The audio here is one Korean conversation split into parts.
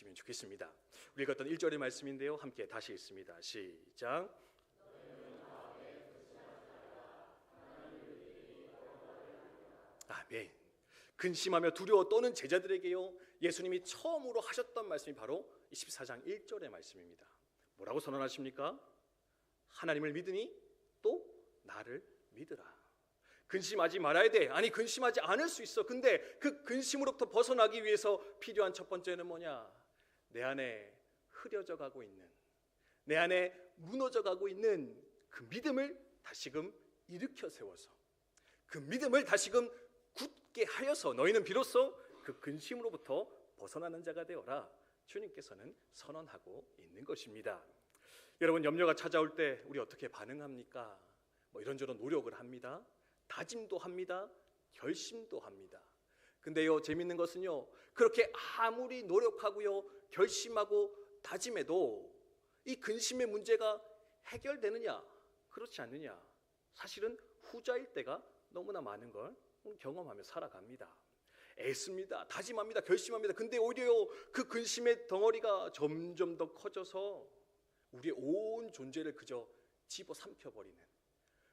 기억하시면 좋겠습니다. 우리 읽었던 1절의 말씀인데요. 함께 다시 읽습니다. 시작. 아멘. 근심하며 두려워 떠는 제자들에게요. 예수님이 처음으로 하셨던 말씀이 바로 24장 1절의 말씀입니다. 뭐라고 선언하십니까? 하나님을 믿으니 또 나를 믿으라. 근심하지 말아야 돼. 아니 근심하지 않을 수 있어. 근데 그 근심으로부터 벗어나기 위해서 필요한 첫 번째는 뭐냐? 내 안에 흐려져 가고 있는 내 안에 무너져 가고 있는 그 믿음을 다시금 일으켜 세워서 그 믿음을 다시금 굳게 하여서 너희는 비로소 그 근심으로부터 벗어나는 자가 되어라. 주님께서는 선언하고 있는 것입니다. 여러분 염려가 찾아올 때 우리 어떻게 반응합니까? 뭐 이런저런 노력을 합니다. 다짐도 합니다. 결심도 합니다. 근데요 재밌는 것은요 그렇게 아무리 노력하고요 결심하고 다짐해도 이 근심의 문제가 해결되느냐 그렇지 않느냐 사실은 후자일 때가 너무나 많은 걸 경험하며 살아갑니다. 애씁니다. 다짐합니다. 결심합니다. 근데 오히려 그 근심의 덩어리가 점점 더 커져서 우리의 온 존재를 그저 집어 삼켜버리는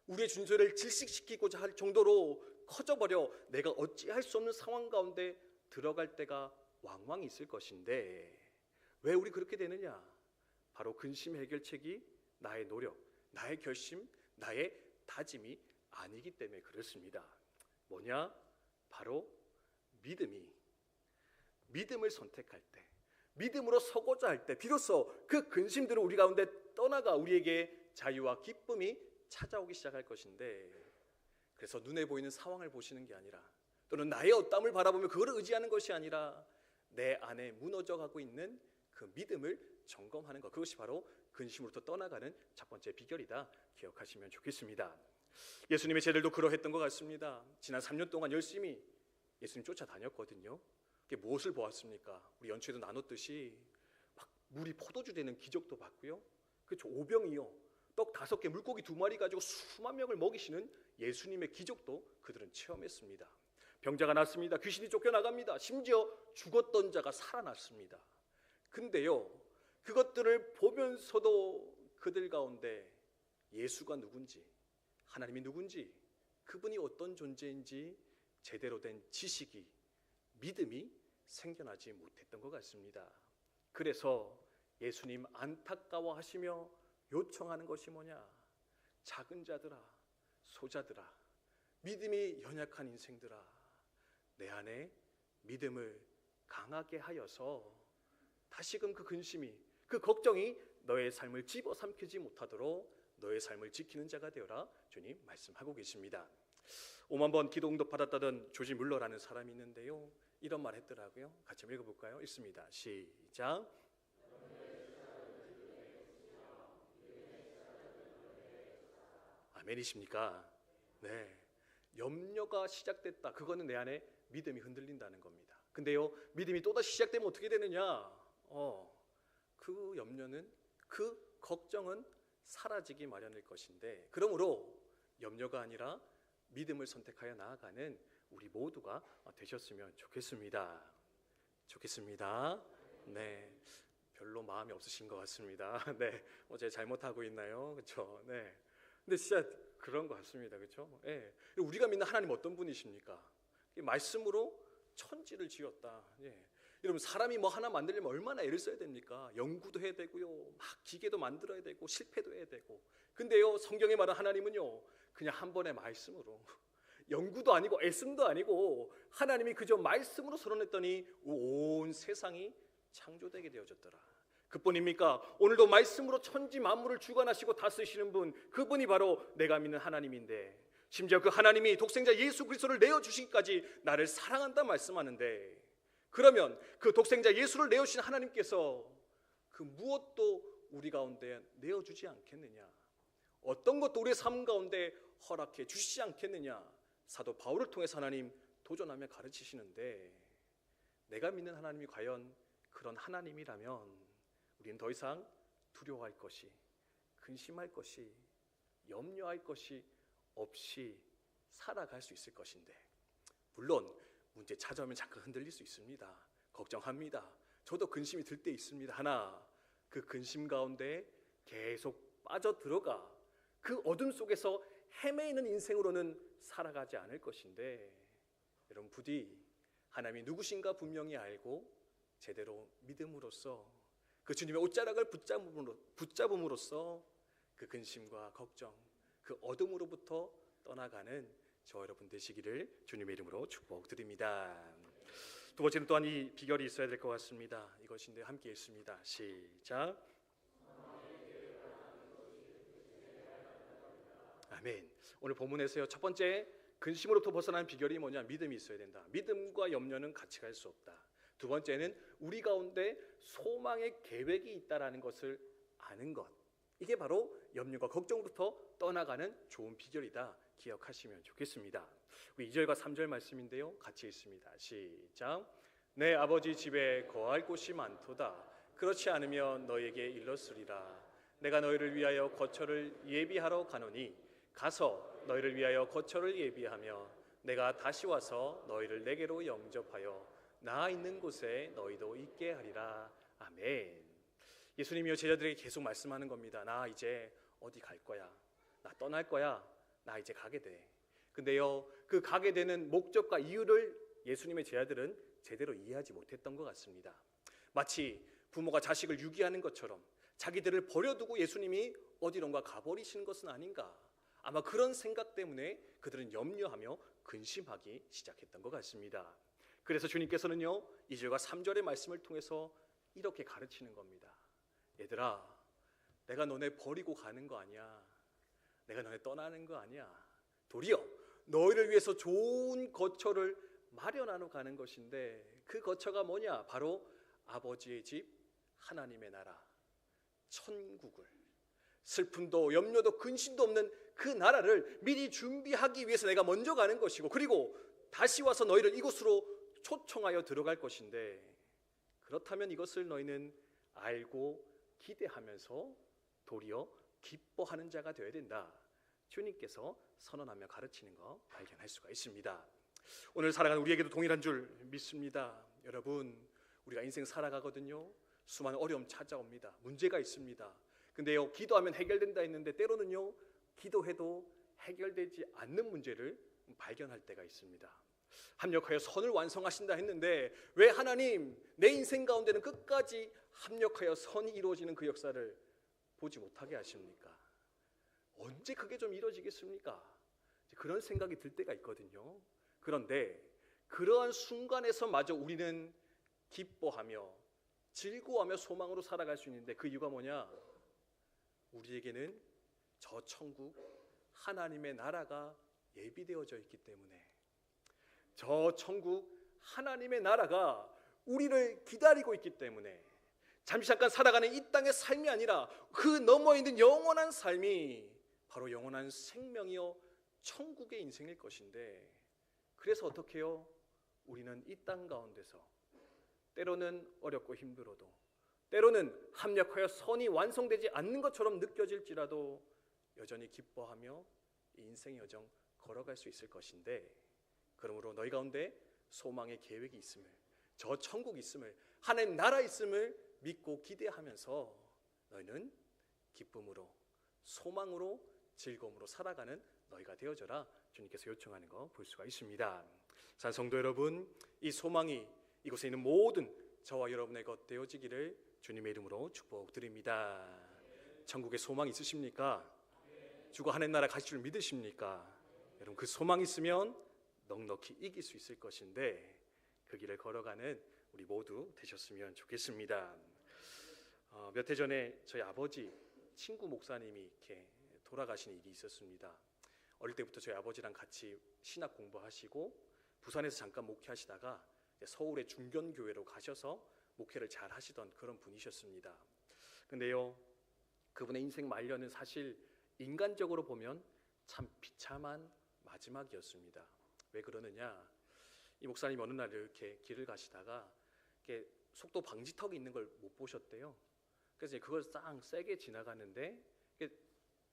우리의 존재를 질식시키고자 할 정도로 커져버려 내가 어찌할 수 없는 상황 가운데 들어갈 때가 왕왕 있을 것인데 왜 우리 그렇게 되느냐? 바로 근심 해결책이 나의 노력, 나의 결심, 나의 다짐이 아니기 때문에 그렇습니다. 뭐냐? 바로 믿음이 믿음을 선택할 때, 믿음으로 서고자 할 때, 비로소 그 근심들을 우리 가운데 떠나가 우리에게 자유와 기쁨이 찾아오기 시작할 것인데, 그래서 눈에 보이는 상황을 보시는 게 아니라, 또는 나의 어땀을 바라보며 그걸 의지하는 것이 아니라, 내 안에 무너져 가고 있는 그 믿음을 점검하는 것, 그것이 바로 근심으로부터 떠나가는 첫 번째 비결이다. 기억하시면 좋겠습니다. 예수님의 제들도 그러했던 것 같습니다. 지난 3년 동안 열심히 예수님 쫓아다녔거든요. 그게 무엇을 보았습니까? 우리 연초에도 나눴듯이 막 물이 포도주 되는 기적도 봤고요. 그렇죠. 오병이요. 떡 다섯 개, 물고기 두 마리 가지고 수만 명을 먹이시는 예수님의 기적도 그들은 체험했습니다. 병자가 났습니다. 귀신이 쫓겨나갑니다. 심지어 죽었던 자가 살아났습니다. 근데요, 그것들을 보면서도 그들 가운데 예수가 누군지, 하나님이 누군지, 그분이 어떤 존재인지 제대로 된 지식이, 믿음이 생겨나지 못했던 것 같습니다. 그래서 예수님 안타까워하시며 요청하는 것이 뭐냐? 작은 자들아, 소자들아, 믿음이 연약한 인생들아, 내 안에 믿음을 강하게 하여서 다시금 그 근심이, 그 걱정이 너의 삶을 집어삼키지 못하도록 너의 삶을 지키는 자가 되어라 주님 말씀하고 계십니다. 5만 번 기도 응답 받았다던 조지 물러라는 사람이 있는데요. 이런 말 했더라고요. 같이 읽어볼까요? 있습니다. 시작. 아멘이십니까? 네. 염려가 시작됐다. 그거는 내 안에 믿음이 흔들린다는 겁니다. 근데요, 믿음이 또다시 시작되면 어떻게 되느냐? 어, 그 염려는, 그 걱정은 사라지기 마련일 것인데, 그러므로 염려가 아니라 믿음을 선택하여 나아가는 우리 모두가 되셨으면 좋겠습니다. 좋겠습니다. 네. 별로 마음이 없으신 것 같습니다. 네. 어제 잘못하고 있나요? 그렇죠? 네. 근데 진짜 그런 것 같습니다. 그렇죠? 예. 우리가 믿는 하나님 어떤 분이십니까? 말씀으로 천지를 지었다. 예. 여러분 사람이 뭐 하나 만들려면 얼마나 애를 써야 됩니까? 연구도 해야 되고요. 막 기계도 만들어야 되고 실패도 해야 되고. 근데요 성경에 말한 하나님은요 그냥 한 번의 말씀으로 연구도 아니고 애씀도 아니고 하나님이 그저 말씀으로 선언했더니 온 세상이 창조되게 되어졌더라. 그뿐입니까? 오늘도 말씀으로 천지 만물을 주관하시고 다스리시는 분 그분이 바로 내가 믿는 하나님인데 심지어 그 하나님이 독생자 예수 그리스도를 내어 주시기까지 나를 사랑한다 말씀하는데 그러면 그 독생자 예수를 내어 주신 하나님께서 그 무엇도 우리 가운데 내어 주지 않겠느냐? 어떤 것도 우리의 삶 가운데 허락해 주시지 않겠느냐? 사도 바울을 통해서 하나님 도전하며 가르치시는데 내가 믿는 하나님이 과연 그런 하나님이라면 우리는 더 이상 두려워할 것이 근심할 것이 염려할 것이 없이 살아갈 수 있을 것인데 물론 문제 찾아오면 잠깐 흔들릴 수 있습니다. 걱정합니다. 저도 근심이 들 때 있습니다. 하나 그 근심 가운데 계속 빠져 들어가 그 어둠 속에서 헤매이는 인생으로는 살아가지 않을 것인데 여러분 부디 하나님이 누구신가 분명히 알고 제대로 믿음으로써 그 주님의 옷자락을 붙잡음으로, 붙잡음으로써 그 근심과 걱정 그 어둠으로부터 떠나가는 저 여러분 되시기를 주님의 이름으로 축복드립니다. 두 번째는 또한 이 비결이 있어야 될 것 같습니다. 이것인데 함께 읽습니다. 시작. 아멘. 오늘 본문에서요. 첫 번째 근심으로부터 벗어나는 비결이 뭐냐? 믿음이 있어야 된다. 믿음과 염려는 같이 갈 수 없다. 두 번째는 우리 가운데 소망의 계획이 있다라는 것을 아는 것. 이게 바로 염려와 걱정부터 떠나가는 좋은 비결이다. 기억하시면 좋겠습니다. 우리 2절과 3절 말씀인데요. 같이 읽습니다. 시작. 내 아버지 집에 거할 곳이 많도다. 그렇지 않으면 너에게 일렀으리라. 내가 너희를 위하여 거처를 예비하러 가노니 가서 너희를 위하여 거처를 예비하며 내가 다시 와서 너희를 내게로 영접하여 나 있는 곳에 너희도 있게 하리라. 아멘. 예수님이요 제자들에게 계속 말씀하는 겁니다. 나 이제 어디 갈 거야. 나 떠날 거야. 나 이제 가게 돼. 근데요 그 가게 되는 목적과 이유를 예수님의 제자들은 제대로 이해하지 못했던 것 같습니다. 마치 부모가 자식을 유기하는 것처럼 자기들을 버려두고 예수님이 어디론가 가버리시는 것은 아닌가. 아마 그런 생각 때문에 그들은 염려하며 근심하기 시작했던 것 같습니다. 그래서 주님께서는요, 2절과 3절의 말씀을 통해서 이렇게 가르치는 겁니다. 얘들아, 내가 너네 버리고 가는 거 아니야. 내가 너네 떠나는 거 아니야. 도리어 너희를 위해서 좋은 거처를 마련하러 가는 것인데 그 거처가 뭐냐? 바로 아버지의 집, 하나님의 나라, 천국을 슬픔도 염려도 근심도 없는 그 나라를 미리 준비하기 위해서 내가 먼저 가는 것이고 그리고 다시 와서 너희를 이곳으로 초청하여 들어갈 것인데 그렇다면 이것을 너희는 알고 기대하면서 도리어 기뻐하는 자가 되어야 된다. 주님께서 선언하며 가르치는 거 발견할 수가 있습니다. 오늘 살아가는 우리에게도 동일한 줄 믿습니다. 여러분, 우리가 인생 살아가거든요. 수많은 어려움 찾아옵니다. 문제가 있습니다. 근데요, 기도하면 해결된다 했는데 때로는요, 기도해도 해결되지 않는 문제를 발견할 때가 있습니다. 합력하여 선을 완성하신다 했는데 왜 하나님 내 인생 가운데는 끝까지 합력하여 선이 이루어지는 그 역사를 보지 못하게 하십니까? 언제 그게 좀 이루어지겠습니까? 그런 생각이 들 때가 있거든요. 그런데 그러한 순간에서 마저 우리는 기뻐하며 즐거워하며 소망으로 살아갈 수 있는데 그 이유가 뭐냐? 우리에게는 저 천국 하나님의 나라가 예비되어져 있기 때문에 저 천국 하나님의 나라가 우리를 기다리고 있기 때문에 잠시 잠깐 살아가는 이 땅의 삶이 아니라 그 너머 있는 영원한 삶이 바로 영원한 생명이요 천국의 인생일 것인데 그래서 어떻게 해요? 우리는 이 땅 가운데서 때로는 어렵고 힘들어도 때로는 합력하여 선이 완성되지 않는 것처럼 느껴질지라도 여전히 기뻐하며 인생의 여정 걸어갈 수 있을 것인데 그러므로 너희 가운데 소망의 계획이 있음을 저 천국 있음을 하나님 나라 있음을 믿고 기대하면서 너희는 기쁨으로 소망으로 즐거움으로 살아가는 너희가 되어져라 주님께서 요청하는 거 볼 수가 있습니다. 자 성도 여러분 이 소망이 이곳에 있는 모든 저와 여러분의 것 되어지기를 주님의 이름으로 축복드립니다. 천국에 소망 있으십니까? 주가 하나님 나라 가실 줄 믿으십니까? 여러분 그 소망 있으면 넉넉히 이길 수 있을 것인데 그 길을 걸어가는 우리 모두 되셨으면 좋겠습니다. 어, 몇해 전에 저희 아버지 친구 목사님이 이렇게 돌아가신 일이 있었습니다. 어릴 때부터 저희 아버지랑 같이 신학 공부하시고 부산에서 잠깐 목회하시다가 서울의 중견교회로 가셔서 목회를 잘 하시던 그런 분이셨습니다. 근데요, 그분의 인생 말년은 사실 인간적으로 보면 참 비참한 마지막이었습니다. 왜 그러느냐? 이 목사님 어느 날 이렇게 길을 가시다가 이렇게 속도 방지턱이 있는 걸 못 보셨대요. 그래서 그걸 싹 세게 지나가는데 이게,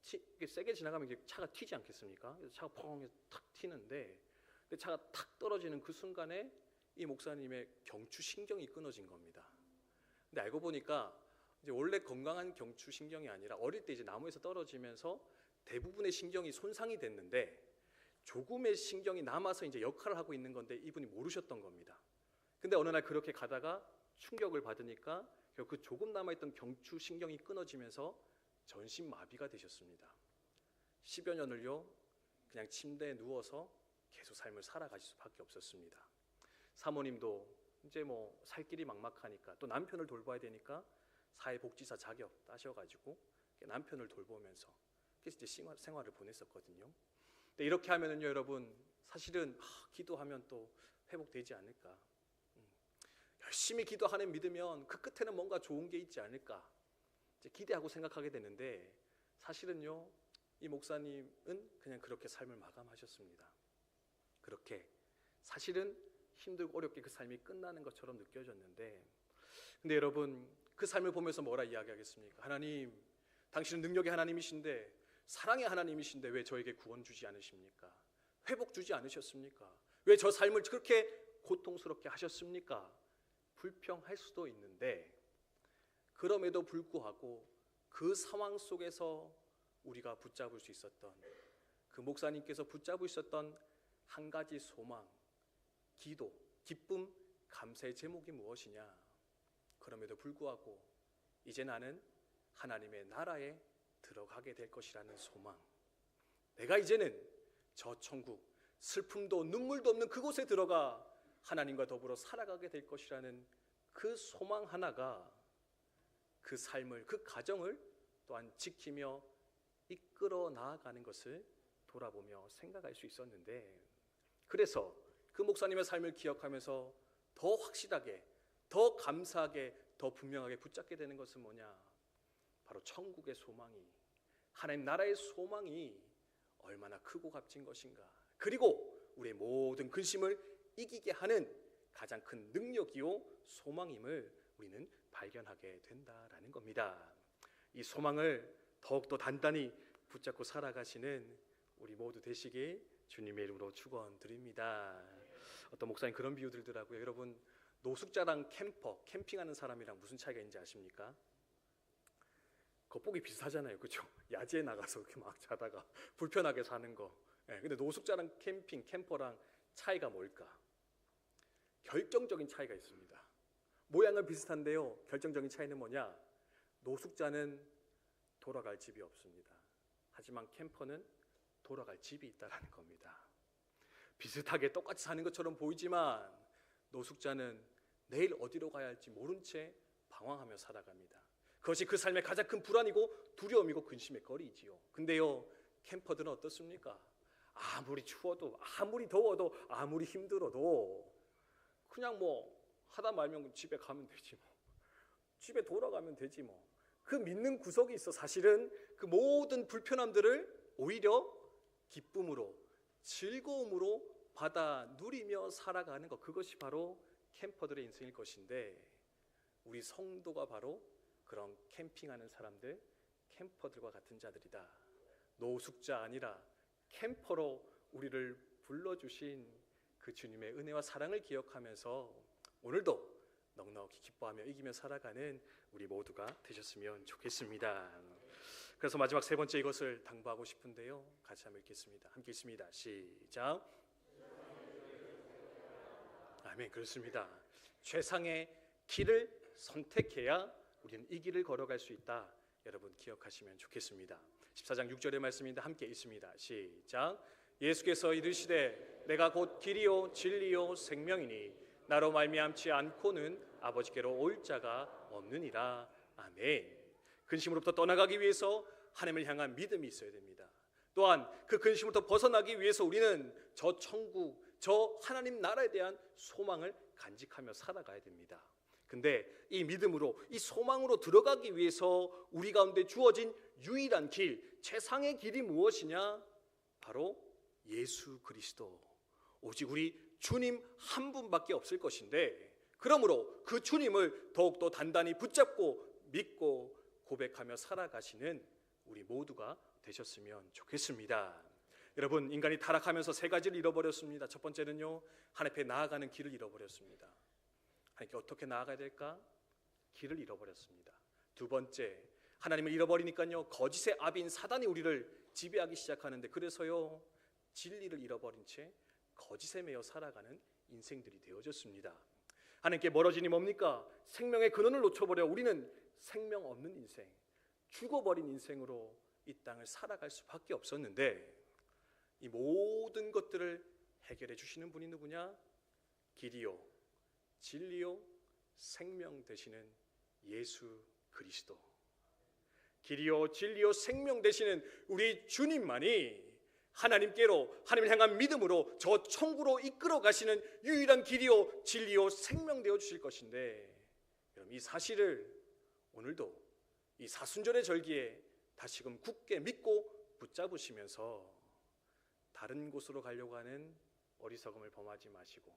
티, 이게 세게 지나가면 이게 차가 튀지 않겠습니까? 그래서 차가 펑 탁 튀는데 그 차가 탁 떨어지는 그 순간에 이 목사님의 경추 신경이 끊어진 겁니다. 근데 알고 보니까 이제 원래 건강한 경추 신경이 아니라 어릴 때 이제 나무에서 떨어지면서 대부분의 신경이 손상이 됐는데 조금의 신경이 남아서 이제 역할을 하고 있는 건데 이분이 모르셨던 겁니다. 근데 어느 날 그렇게 가다가 충격을 받으니까 그 조금 남아있던 경추 신경이 끊어지면서 전신 마비가 되셨습니다. 10여 년을요 그냥 침대에 누워서 계속 삶을 살아가실 수밖에 없었습니다. 사모님도 이제 뭐 살 길이 막막하니까 또 남편을 돌봐야 되니까 사회복지사 자격 따셔가지고 남편을 돌보면서 그래서 이제 생활, 생활을 보냈었거든요. 근데 이렇게 하면은요 여러분 사실은 아, 기도하면 또 회복되지 않을까. 음, 열심히 기도하는 믿으면 그 끝에는 뭔가 좋은 게 있지 않을까. 기대하고 생각하게 되는데 사실은요 이 목사님은 그냥 그렇게 삶을 마감하셨습니다. 그렇게 사실은 힘들고 어렵게 그 삶이 끝나는 것처럼 느껴졌는데 근데 여러분 그 삶을 보면서 뭐라 이야기하겠습니까? 하나님 당신은 능력의 하나님이신데 사랑의 하나님이신데 왜 저에게 구원 주지 않으십니까? 회복 주지 않으셨습니까? 왜 저 삶을 그렇게 고통스럽게 하셨습니까? 불평할 수도 있는데 그럼에도 불구하고 그 상황 속에서 우리가 붙잡을 수 있었던 그 목사님께서 붙잡을 수 있었던 한 가지 소망, 기도, 기쁨, 감사의 제목이 무엇이냐? 그럼에도 불구하고 이제 나는 하나님의 나라에 들어가게 될 것이라는 소망. 내가 이제는 저 천국 슬픔도 눈물도 없는 그곳에 들어가 하나님과 더불어 살아가게 될 것이라는 그 소망 하나가 그 삶을 그 가정을 또한 지키며 이끌어 나아가는 것을 돌아보며 생각할 수 있었는데 그래서 그 목사님의 삶을 기억하면서 더 확실하게 더 감사하게 더 분명하게 붙잡게 되는 것은 뭐냐 바로 천국의 소망이 하나님 나라의 소망이 얼마나 크고 값진 것인가 그리고 우리의 모든 근심을 이기게 하는 가장 큰 능력이요 소망임을 우리는 발견하게 된다라는 겁니다. 이 소망을 더욱더 단단히 붙잡고 살아가시는 우리 모두 되시길 주님의 이름으로 축원드립니다. 어떤 목사님 그런 비유 들더라고요. 여러분 노숙자랑 캠퍼, 캠핑하는 사람이랑 무슨 차이가 있는지 아십니까? 겉보기 비슷하잖아요. 그렇죠? 야지에 나가서 이렇게 막 자다가 불편하게 사는 거. 예, 근데 노숙자랑 캠핑, 캠퍼랑 차이가 뭘까? 결정적인 차이가 있습니다. 모양은 비슷한데요. 결정적인 차이는 뭐냐? 노숙자는 돌아갈 집이 없습니다. 하지만 캠퍼는 돌아갈 집이 있다라는 겁니다. 비슷하게 똑같이 사는 것처럼 보이지만 노숙자는 내일 어디로 가야 할지 모른 채 방황하며 살아갑니다. 그것이 그 삶의 가장 큰 불안이고 두려움이고 근심의 거리지요. 근데요, 캠퍼들은 어떻습니까? 아무리 추워도 아무리 더워도 아무리 힘들어도 그냥 뭐 하다 말면 집에 가면 되지 뭐. 집에 돌아가면 되지 뭐. 그 믿는 구석이 있어 사실은 그 모든 불편함들을 오히려 기쁨으로 즐거움으로 받아 누리며 살아가는 것 그것이 바로 캠퍼들의 인생일 것인데 우리 성도가 바로 그런 캠핑하는 사람들 캠퍼들과 같은 자들이다. 노숙자 아니라 캠퍼로 우리를 불러주신 그 주님의 은혜와 사랑을 기억하면서 오늘도 넉넉히 기뻐하며 이기며 살아가는 우리 모두가 되셨으면 좋겠습니다. 그래서 마지막 세 번째 이것을 당부하고 싶은데요. 같이 한번 읽겠습니다. 함께 읽습니다. 시작. 아멘. 그렇습니다. 최상의 길을 선택해야 우리는 이 길을 걸어갈 수 있다. 여러분 기억하시면 좋겠습니다. 14장 6절의 말씀인데 함께 있습니다. 시작. 예수께서 이르시되 내가 곧 길이요 진리요 생명이니 나로 말미암지 않고는 아버지께로 올 자가 없느니라. 아멘. 근심으로부터 떠나가기 위해서 하나님을 향한 믿음이 있어야 됩니다. 또한 그 근심으로부터 벗어나기 위해서 우리는 저 천국, 저 하나님 나라에 대한 소망을 간직하며 살아가야 됩니다. 근데 이 믿음으로 이 소망으로 들어가기 위해서 우리 가운데 주어진 유일한 길, 최상의 길이 무엇이냐? 바로 예수 그리스도. 오직 우리 주님 한 분밖에 없을 것인데 그러므로 그 주님을 더욱더 단단히 붙잡고 믿고 고백하며 살아가시는 우리 모두가 되셨으면 좋겠습니다. 여러분 인간이 타락하면서 세 가지를 잃어버렸습니다. 첫 번째는요 하나님 앞에 나아가는 길을 잃어버렸습니다. 하나님께 어떻게 나아가야 될까? 길을 잃어버렸습니다. 두 번째, 하나님을 잃어버리니까요 거짓의 아비인 사단이 우리를 지배하기 시작하는데 그래서요 진리를 잃어버린 채 거짓에 매여 살아가는 인생들이 되어졌습니다. 하나님께 멀어지니 뭡니까? 생명의 근원을 놓쳐버려 우리는 생명 없는 인생, 죽어버린 인생으로 이 땅을 살아갈 수밖에 없었는데 이 모든 것들을 해결해 주시는 분이 누구냐? 길이요, 진리요, 생명 되시는 예수 그리스도. 길이요, 진리요, 생명 되시는 우리 주님만이 하나님께로 하나님을 향한 믿음으로 저 천국으로 이끌어 가시는 유일한 길이요 진리요 생명 되어 주실 것인데 여러분 이 사실을 오늘도 이 사순절의 절기에 다시금 굳게 믿고 붙잡으시면서 다른 곳으로 가려고 하는 어리석음을 범하지 마시고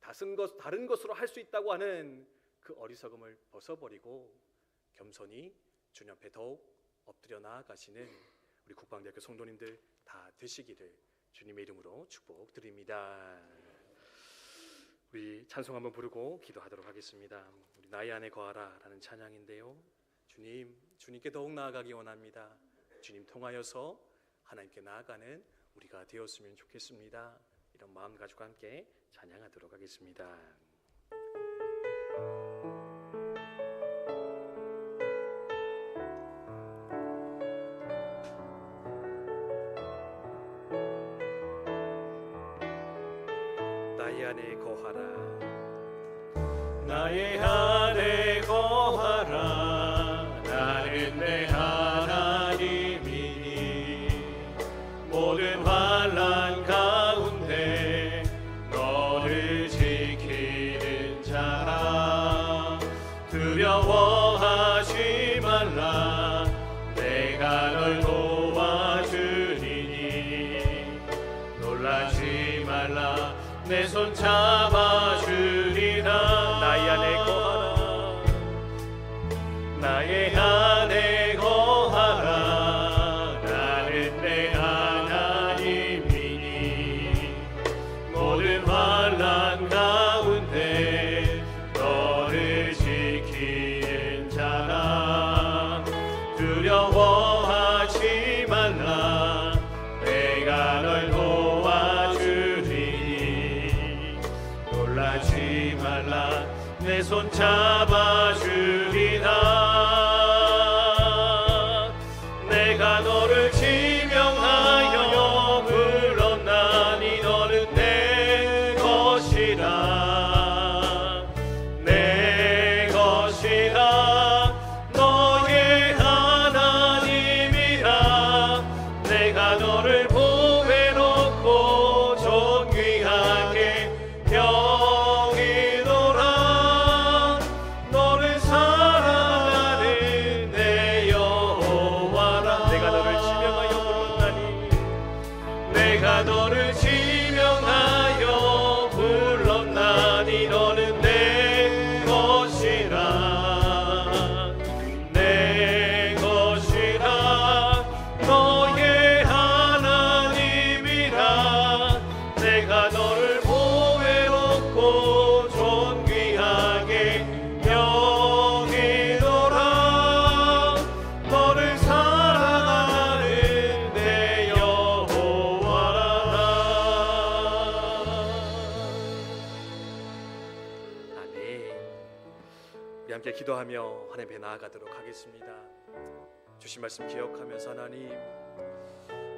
다른 것 다른 것으로 할 수 있다고 하는 그 어리석음을 벗어버리고 겸손히 주님 앞에 더욱 엎드려 나아가시는 우리 국방대학교 성도님들 다 되시기를 주님의 이름으로 축복드립니다. 우리 찬송 한번 부르고 기도하도록 하겠습니다. 우리 나의 안에 거하라라는 찬양인데요. 주님, 주님께 더욱 나아가기 원합니다. 주님 통하여서 하나님께 나아가는 우리가 되었으면 좋겠습니다. 이런 마음 가지고 함께 찬양하도록 하겠습니다. 나의 안에 거하라 나의 안 잡아주 함께 기도하며 하나님께 나아가도록 하겠습니다. 주신 말씀 기억하면서 하나님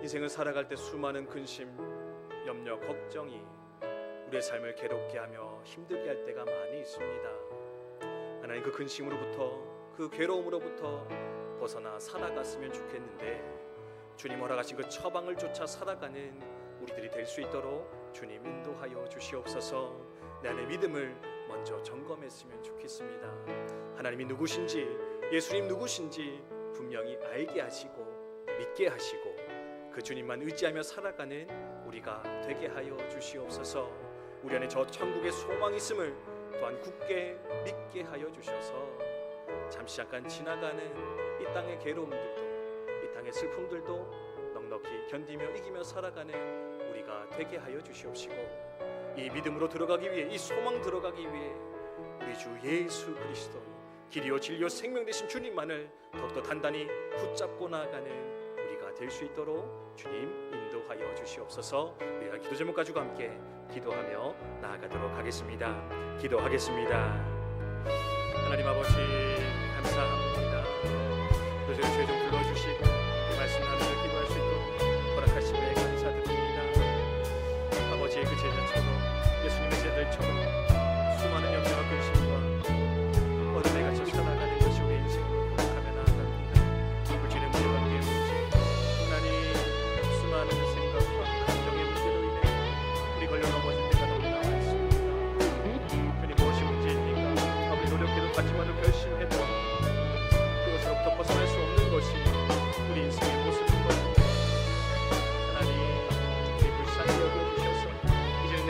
인생을 살아갈 때 수많은 근심, 염려, 걱정이 우리의 삶을 괴롭게 하며 힘들게 할 때가 많이 있습니다. 하나님 그 근심으로부터 그 괴로움으로부터 벗어나 살아갔으면 좋겠는데 주님 허락하신 그 처방을 쫓아 살아가는 우리들이 될 수 있도록 주님 인도하여 주시옵소서. 내 안의 믿음을 먼저 점검했으면 좋겠습니다. 하나님이 누구신지 예수님 누구신지 분명히 알게 하시고 믿게 하시고 그 주님만 의지하며 살아가는 우리가 되게 하여 주시옵소서. 우리 안에 저 천국의 소망이 있음을 또한 굳게 믿게 하여 주셔서 잠시 잠깐 지나가는 이 땅의 괴로움들도 이 땅의 슬픔들도 넉넉히 견디며 이기며 살아가는 우리가 되게 하여 주시옵시고 이 믿음으로 들어가기 위해 이 소망 들어가기 위해 우리 주 예수 그리스도 길이요 진리요 생명 되신 주님만을 더욱더 단단히 붙잡고 나아가는 우리가 될 수 있도록 주님 인도하여 주시옵소서. 우리가 기도 제목 가지고 함께 기도하며 나아가도록 하겠습니다. 기도하겠습니다. 하나님 아버지 감사합니다. 그저 죄좀 불러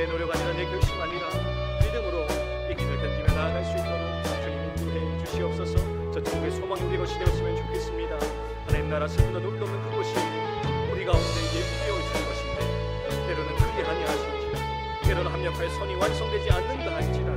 내 노력 아니라 내 결심 아니라 믿음으로 이 길을 견디며 나아갈 수 있도록 주님 인도해 주시옵소서 저쪽의 소망이 우리 것이 되었으면 좋겠습니다. 하나님 나라 슬프다 놀라는 그곳이 우리 가운데 예쁘게 있는 것인데 때로는 그리 아니하실지라도 때로는 합력하여 선이 완성되지 않는다 할지라